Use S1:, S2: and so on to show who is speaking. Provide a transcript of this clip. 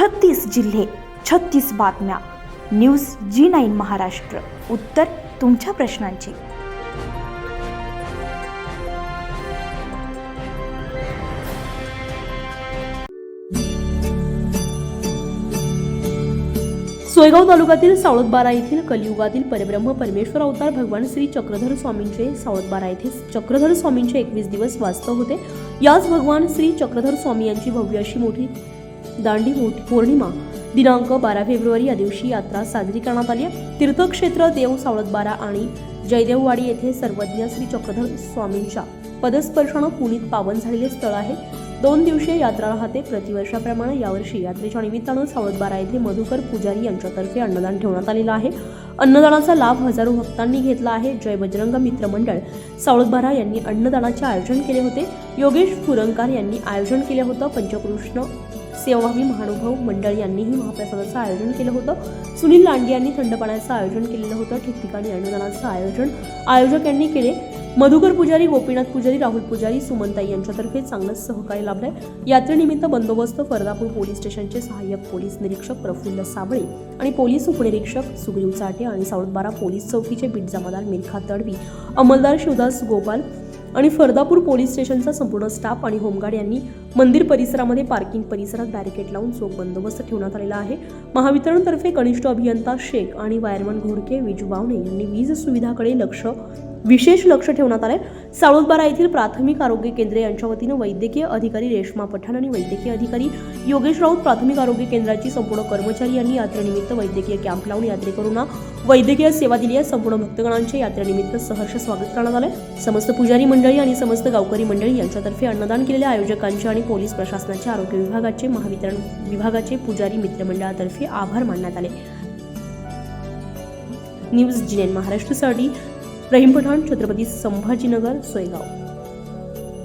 S1: छत्तीस जिल्हे छत्तीस बातम्या. News G nine Maharashtra. उत्तर तुमच्या प्रश्नांची.
S2: सोयगाव तालुक्यातील सावळतबारा येथील कलियुगातील परब्रह्म परमेश्वर अवतार भगवान श्री चक्रधर स्वामींचे सावळतबारा येथे चक्रधर स्वामींचे एकवीस दिवस वास्तव होते. याच भगवान श्री चक्रधर स्वामी यांची भव्य अशी मोठी दांडी पौर्णिमा. दिनांक बारा फेब्रुवारी या दिवशी यात्रा साजरी करण्यात आली आहे. तीर्थक्षेत्र देव सावळतबारा आणि जयदेववाडी येथे सर्वज्ञ श्री चक्रधर स्वामींच्या पदस्पर्शानं पुनीत पावन झालेले स्थळ आहे. दोन दिवसीय यात्रा राहते. प्रतिवर्षाप्रमाणे यावर्षी यात्रेच्या निमित्तानं सावळतबारा येथे मधुकर पुजारी यांच्यातर्फे अन्नदान ठेवण्यात आलेलं आहे. अन्नदानाचा लाभ हजारो भक्तांनी घेतला आहे. जय बजरंग मित्र मंडळ सावळतबारा यांनी अन्नदानाचे आयोजन केले होते. योगेश फुरंकार यांनी आयोजन केलं होतं. पंचकृष्ण सेवाभावी महानुभाव मंडळ यांनीही महाप्रसादाचं आयोजन केलं होतं. सुनील लांडे यांनी थंड पाण्याचं आयोजन केलेलं होतं. ठिकठिकाणी अन्नदानाचं आयोजन आयोजक यांनी केले. मधुकर पुजारी गोपीनाथ पुजारी राहुल पुजारी सुमनताई यांच्यातर्फे चांगलंच सहकार्य लाभलंय. यात्रेनिमित्त बंदोबस्त फरदापूर पोलीस स्टेशनचे सहाय्यक पोलीस निरीक्षक प्रफुल्ल साबळे आणि पोलीस उपनिरीक्षक सुग्रीव चाटे आणि साऊदबारा पोलीस चौकीचे बीट जमादार मिल्खा तडवी अंमलदार शिवदास गोपाल आणि फरदापूर पोलीस स्टेशनचा संपूर्ण स्टाफ आणि होमगार्ड यांनी मंदिर परिसरामध्ये पार्किंग परिसरात बॅरिकेड लावून चोख बंदोबस्त ठेवण्यात आलेला आहे. महावितरणतर्फे कनिष्ठ अभियंता शेख आणि वायरमन घोडके विजू बावणे यांनी वीज सुविधाकडे लक्ष विशेष लक्ष ठेवण्यात आलंय. साळोदबारा येथील प्राथमिक आरोग्य केंद्रे यांच्या वतीनं वैद्यकीय अधिकारी रेश्मा पठाण आणि वैद्यकीय अधिकारी योगेश राऊत प्राथमिक आरोग्य केंद्राची संपूर्ण कर्मचारी यांनी यात्रेनिमित्त वैद्यकीय कॅम्प लावून यात्रेकरूंना वैद्यकीय सेवा दिली आहे. संपूर्ण भक्तगणांचे यात्रेनिमित्त सहर्ष स्वागत करण्यात आलंय. समस्त पुजारी मंडळी आणि समस्त गावकरी मंडळी यांच्यातर्फे अन्नदान केलेल्या आयोजकांचे आणि पोलीस प्रशासनाचे आरोग्य विभागाचे महावितरण विभागाचे पुजारी मित्रमंडळातर्फे आभार मानण्यात आले. न्यूज जिनेन महाराष्ट्रसाठी रहीम पठाण छत्रपती संभाजीनगर सोयगाव.